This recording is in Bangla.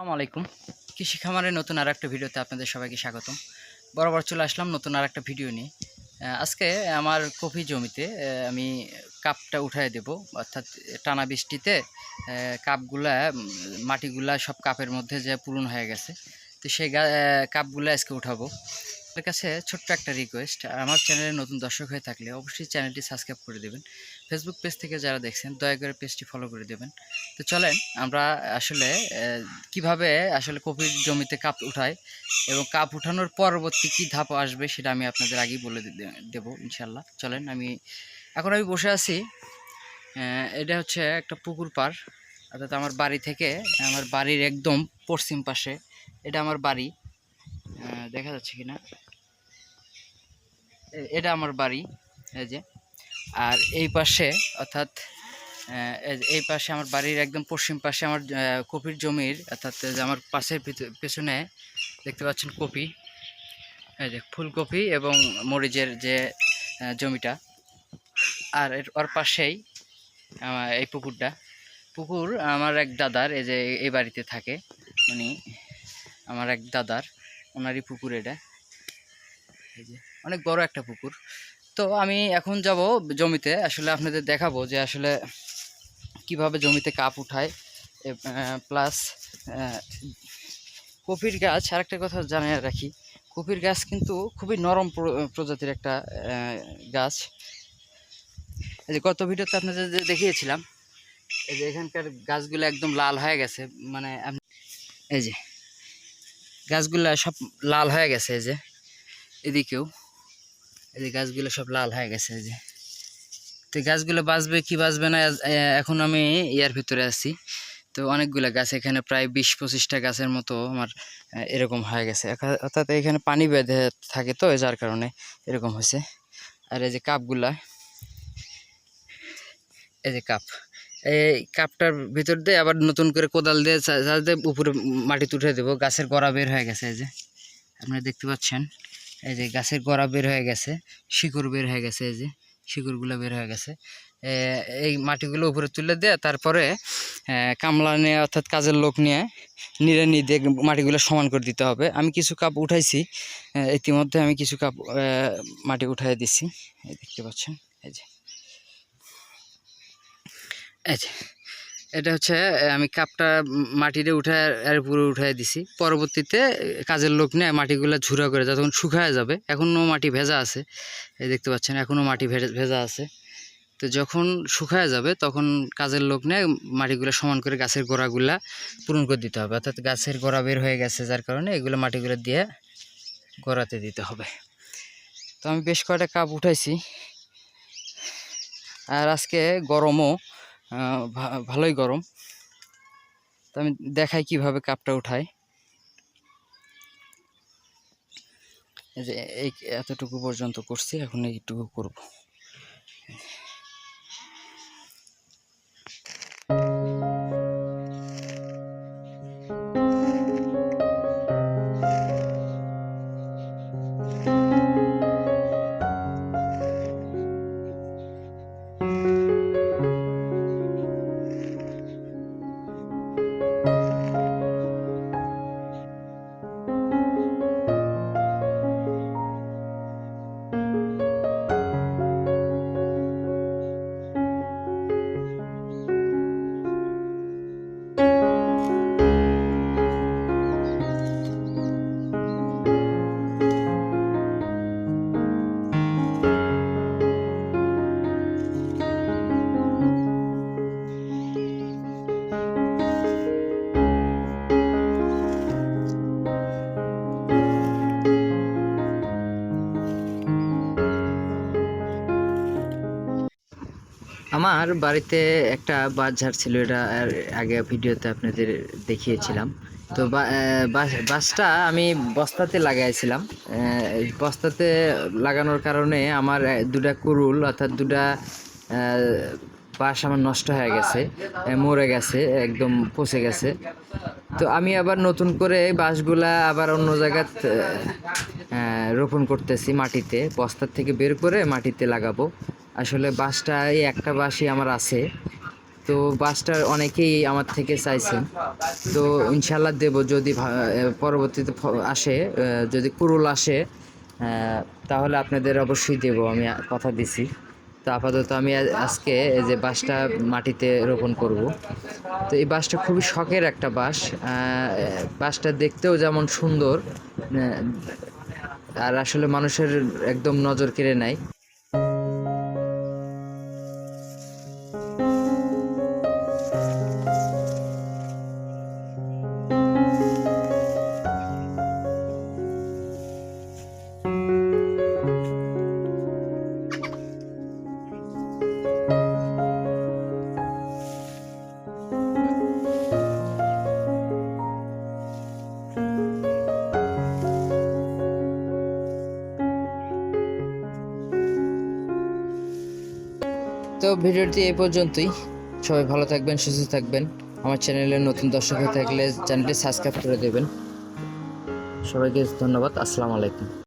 আসসালামু আলাইকুম। কৃষি খামারের নতুন আর একটা ভিডিওতে আপনাদের সবাইকে স্বাগতম। বরাবর চলে আসলাম নতুন আর একটা ভিডিও নিয়ে। আজকে আমার কফি জমিতে আমি কাপটা উঠায় দেব, অর্থাৎ টানা বৃষ্টিতে কাপগুলা মাটিগুলা সব কাপের মধ্যে যে পূরণ হয়ে গেছে, তো সেই কাপগুলো আজকে উঠাবো। আপনার কাছে ছোট্ট একটা রিকোয়েস্ট আমার চ্যানেলে নতুন দর্শক হয়ে থাকলে অবশ্যই চ্যানেলটি সাবস্ক্রাইব করে দেবেন। ফেসবুক পেজ থেকে যারা দেখছেন, দয়া করে পেজটি ফলো করে দেবেন। তো চলেন, আমরা আসলে কীভাবে আসলে কপির জমিতে কাপ উঠাই এবং কাপ উঠানোর পরবর্তী কী ধাপ আসবে সেটা আমি আপনাদের আগেই বলে দেব ইনশাল্লাহ চলেন, আমি, এখন আমি বসে আছি। এটা হচ্ছে একটা পুকুর পার অর্থাৎ আমার বাড়ি থেকে, আমার বাড়ির একদম পশ্চিম পাশে, এটা আমার বাড়ি। দেখা যাচ্ছে কি না এটা আমার বাড়ি, এই যে। আর এই পাশে, অর্থাৎ এই- পাশে আমার বাড়ির একদম পশ্চিম পাশে আমার কপির জমির, অর্থাৎ আমার পাশের পেছনে দেখতে পাচ্ছেন কপি। এই যে, ফুলকপি এবং মরিচের যে জমিটা। আর ওর পাশেই এই পুকুরটা। পুকুর আমার এক দাদার, এই যে, এই বাড়িতে থাকে। মানে আমার এক দাদার। ওনারই পুকুর এটা। এই যে, অনেক বড় একটা পুকুর। তো আমি এখন যাব জমিতে। আসলে আপনাদের দেখাবো যে আসলে কীভাবে জমিতে কাপ উঠায়। প্লাস কপির গাছ, আরেকটা কথা জানিয়ে রাখি। কপির গাছ কিন্তু খুবই নরম প্র- প্রজাতির একটা গাছ। এই যে গত ভিডিওতে আপনাদের দেখিয়েছিলাম, এই যে এখানকার গাছগুলো একদম লাল হয়ে গেছে। মানে এই যে গাছগুলো সব লাল হয়ে গেছে যে, এদিকেও। এই যে গাছগুলো সব লাল হয়ে গেছে যে। তো গাছগুলো বাঁচবে কি বাঁচবে না এখন আমি ইয়ার ভিতরে আছি। তো অনেকগুলো গাছ, এখানে প্রায় বিশ পঁচিশটা গাছের মতো আমার এরকম হয়ে গেছে। অর্থাৎ এখানে পানি বেঁধে থাকে তো যার কারণে এরকম হয়েছে। আর এই যে কাপগুলা, এই যে কাপ। এই কাপটার ভিতর দিয়ে আবার নতুন করে কোদাল দিয়ে উপরে মাটি তুলে দেবো। গাছের গোড়া বের হয়ে গেছে এই যে। আপনারা দেখতে পাচ্ছেন? এই যে গাছের গোড়া বের হয়ে গেছে, শিকড় বের হয়ে গেছে এই যে, শিকড়গুলো বের হয়ে গেছে। এই মাটিগুলো উপরে তুলে দিয়ে তারপরে কামলা নিয়ে অর্থাৎ কাজের লোক নিয়ে নিড়ানি দিয়ে মাটিগুলো সমান করে দিতে হবে। আমি কিছু কাপ উঠাইছি ইতিমধ্যে আমি কিছু কাপ মাটি উঠাই দিছি। দেখতে পাচ্ছেন? এই যে। এটা হচ্ছে আমি কাপটা মাটিতে উঠে এর উপরে উঠাই দিছি। পরবর্তীতে কাজের লোক নিয়ে মাটিগুলো ঝুরা করে যখন শুকায় যাবে, এখনও মাটি ভেজা আছে। এই দেখতে পাচ্ছেন, এখনও মাটি ভেজা আছে। তো যখন শুকায় যাবে, তখন কাজের লোক নিয়ে মাটিগুলো সমান করে গাছের গোড়াগুলা পূরণ করে দিতে হবে। অর্থাৎ গাছের গোড়া বের হয়ে গেছে, যার কারণে এগুলো মাটিগুলো দিয়ে গোড়াতে দিতে হবে। তো আমি বেশ কয়টা কাপ উঠাইছি। আর আজকে গরমও ভালোই গরম। তো আমি দেখাই কীভাবে কাপটা উঠাই। যে, এই এতটুকু পর্যন্ত করছি, এখন এইটুকু করব। আমার বাড়িতে একটা বাসঝাড় ছিল এটা আগে ভিডিওতে আপনাদের দেখিয়েছিলাম। তো বাসটা আমি বস্তাতে লাগাইছিলাম। বস্তাতে লাগানোর কারণে আমার দুটা কুরুল অর্থাৎ দুটা বাঁশ আমার নষ্ট হয়ে গেছে মরে গেছে, একদম পচে গেছে। তো আমি আবার নতুন করে বাঁশগুলা আবার অন্য জায়গাত রোপণ করতেছি মাটিতে বস্তার থেকে বের করে মাটিতে লাগাবো। আসলে বাঁশটা এই একটা বাঁশই আমার আছে। তো বাসটা অনেকেই আমার থেকে চাইছেন। তো ইনশাল্লাহ দেব যদি পরবর্তীতে আসে যদি কুরুল আসে তাহলে আপনাদের অবশ্যই দেব, আমি কথা দিছি। তো আপাতত আমি আজকে এই যে বাঁশটা মাটিতে রোপণ করব। তো এই বাঁশটা খুবই শখের একটা বাঁশ বাঁশটা বাসটা দেখতেও যেমন সুন্দর আর আসলে মানুষের একদম নজর কেড়ে নেয়। তো ভিডিওটি এই পর্যন্তই। সবাই ভালো থাকবেন, সুস্থ থাকবেন। আমার চ্যানেলে নতুন দর্শক হয়ে থাকলে চ্যানেলটি সাবস্ক্রাইব করে দেবেন। সবাইকে ধন্যবাদ, আসসালামু আলাইকুম।